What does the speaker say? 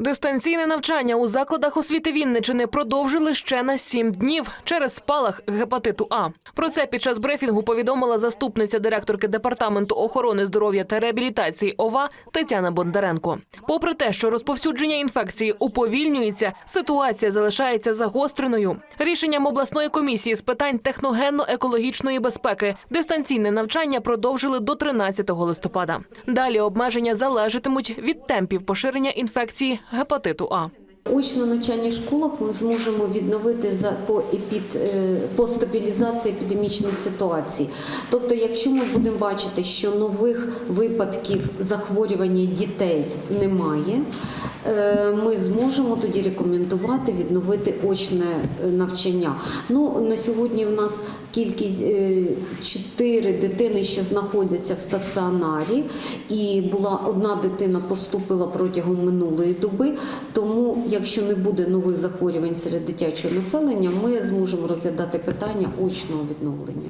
Дистанційне навчання у закладах освіти Вінничини продовжили ще на сім днів через спалах гепатиту А. Про це під час брифінгу повідомила заступниця директорки департаменту охорони здоров'я та реабілітації ОВА Тетяна Бондаренко. Попри те, що розповсюдження інфекції уповільнюється, ситуація залишається загостреною. Рішенням обласної комісії з питань техногенно-екологічної безпеки дистанційне навчання продовжили до 13 листопада. Далі обмеження залежатимуть від темпів поширення інфекції гепатиту А. Очно навчальних школах ми зможемо відновити за по епід е, по стабілізації епідемічної ситуації. Тобто, якщо ми будемо бачити, що нових випадків захворювання дітей немає, ми зможемо тоді рекомендувати відновити очне е, навчання. Ну на сьогодні в нас кількість е, чотири дитини ще знаходяться в стаціонарі, і була одна дитина поступила протягом минулої доби. Тому, якщо не буде нових захворювань серед дитячого населення, ми зможемо розглядати питання очного відновлення.